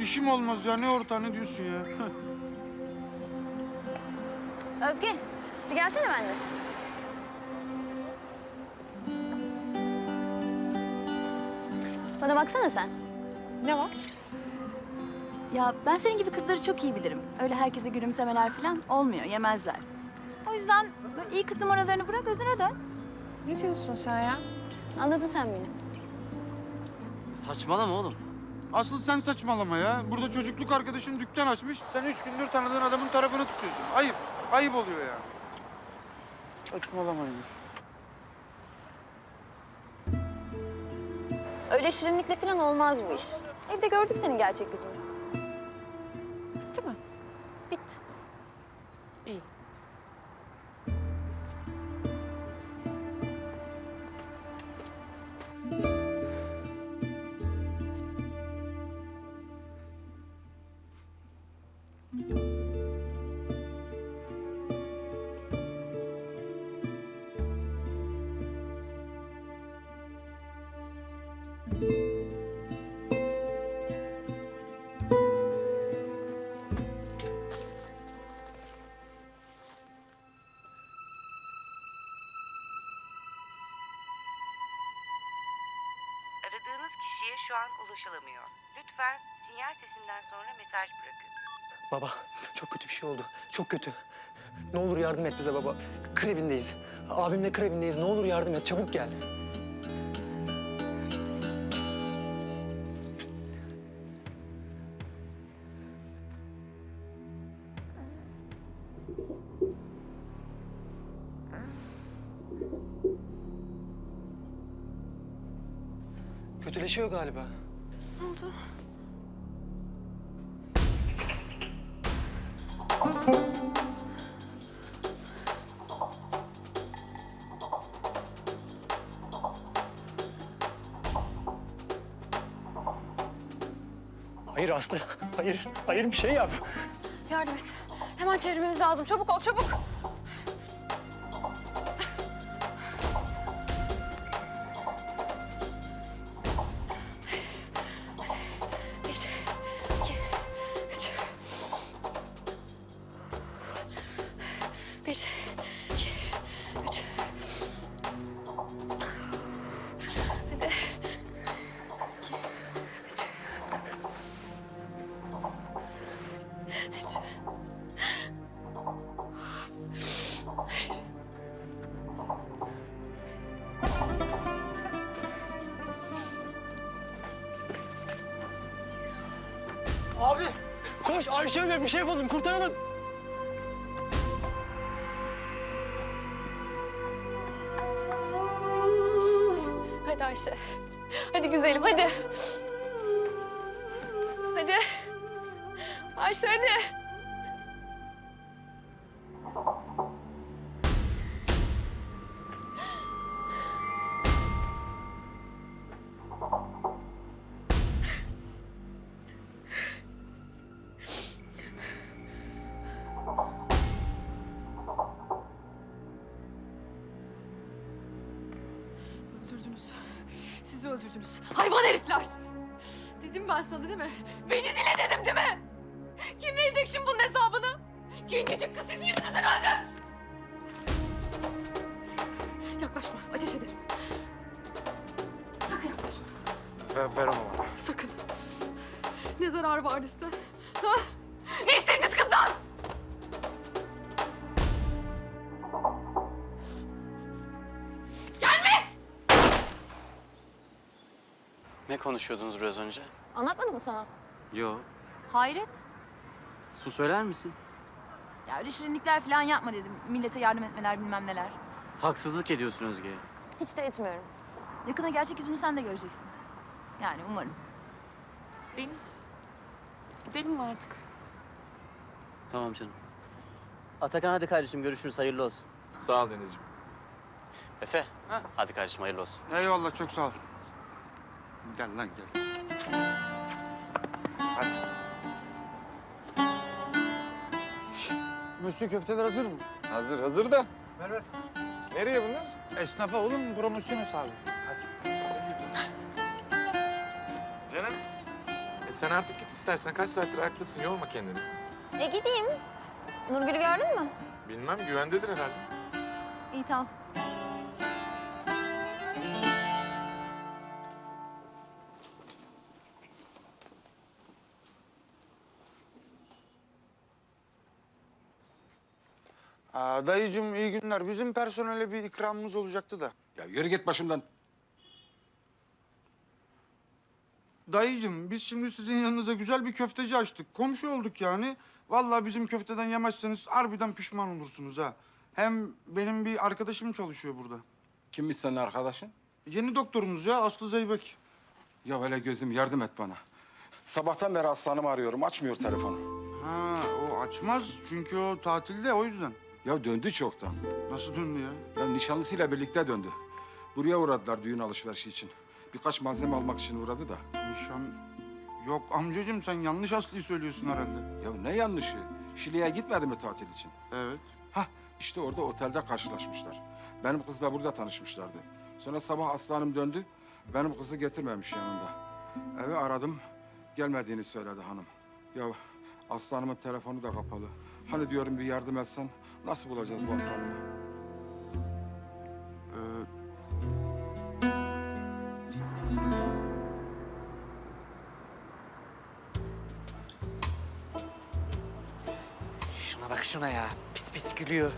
İşim olmaz ya. Ne ortağı ne diyorsun ya? Özge, bir gelsene benimle. Bana baksana sen. Ne var? Ya ben senin gibi kızları çok iyi bilirim. Öyle herkese gülümsemeler falan olmuyor, yemezler. O yüzden böyle iyi kız numaralarını bırak, özüne dön. Ne diyorsun sen ya? Anladın sen beni. Saçmalama oğlum. Asıl sen saçmalama ya. Burada çocukluk arkadaşın dükkan açmış. Sen üç gündür tanıdığın adamın tarafını tutuyorsun. Ayıp. Ayıp oluyor ya. Saçmalama Yunus. Öyle şirinlikle falan olmaz bu iş. Evde gördük senin gerçek yüzünü. Şu an ulaşılamıyor. Lütfen sinyal sesinden sonra mesaj bırakın. Baba çok kötü bir şey oldu. Çok kötü. Ne olur yardım et bize baba. Krevindeyiz. Abimle krevindeyiz. Ne olur yardım et. Çabuk gel. Kötüleşiyor galiba. Ne oldu? Hayır Aslı. Hayır. Hayır bir şey yap. Yardım et. Hemen çevirmemiz lazım. Çabuk ol, çabuk. Bir, iki, üç. Hadi. İki, üç. Abi. Koş Ayşe bir şey yapalım. Kurtaralım. Ayşe. Hadi güzelim hadi. Hadi. Ayşe hadi. Sizi öldürdünüz. Hayvan herifler. Dedim ben sana değil mi? Beni zile dedim değil mi? Kim verecek şimdi bunun hesabını? Gencecik kız sizin yüzünüzden öldü. Yaklaşma. Ateş ederim. Sakın yaklaşma. Ver, ver onu bana. Sakın. Ne zarar vardı size? Konuşuyordunuz biraz önce? Anlatmadı mı sana? Yo. Hayret. Su söyler misin? Ya öyle şirinlikler falan yapma dedim. Millete yardım etmeler bilmem neler. Haksızlık ediyorsun Özge'ye. Hiç de etmiyorum. Yakında gerçek yüzünü sen de göreceksin. Yani umarım. Deniz. Gidelim mi artık? Tamam canım. Atakan hadi kardeşim görüşürüz hayırlı olsun. Sağ ol Denizciğim. Efe. Hadi kardeşim hayırlı olsun. Eyvallah çok sağ ol. Gel lan gel. Hadi. Mösyö köfteler hazır mı? Hazır hazır da. Ver ver. Nereye bunlar? Esnafa oğlum promosyon hesabı. Hadi. Canım. E sen artık git istersen. Kaç saattir ayaktasın. Yorma kendini. E gideyim. Nurgül'ü gördün mü? Bilmem güvendedir herhalde. İyi tamam. Aa, dayıcığım iyi günler. Bizim personele bir ikramımız olacaktı da. Ya yürü git başımdan. Dayıcığım biz şimdi sizin yanınıza güzel bir köfteci açtık. Komşu olduk yani. Vallahi bizim köfteden yemezseniz harbiden pişman olursunuz ha. Hem benim bir arkadaşım çalışıyor burada. Kimmiş senin arkadaşın? Yeni doktorumuz ya Aslı Zeybek. Ya öyle gözüm yardım et bana. Sabahtan beri aslanımı arıyorum. Açmıyor telefonu. Ha o açmaz çünkü o tatilde o yüzden. Ya döndü çoktan. Nasıl döndü ya? Ya nişanlısıyla birlikte döndü. Buraya uğradılar düğün alışverişi için. Birkaç malzeme almak için uğradı da. Nişan... Yok amcacığım sen yanlış Aslı'yı söylüyorsun herhalde. Ya ne yanlışı? Şile'ye gitmedi mi tatil için? Evet. Hah işte orada otelde karşılaşmışlar. Benim kızla burada tanışmışlardı. Sonra sabah aslanım döndü. Benim kızı getirmemiş yanında. Eve aradım. Gelmediğini söyledi hanım. Ya aslanımın telefonu da kapalı. Hani diyorum bir yardım etsen nasıl bulacağız bu aslanımı? Ee, Şuna bak şuna ya. Pis pis gülüyor.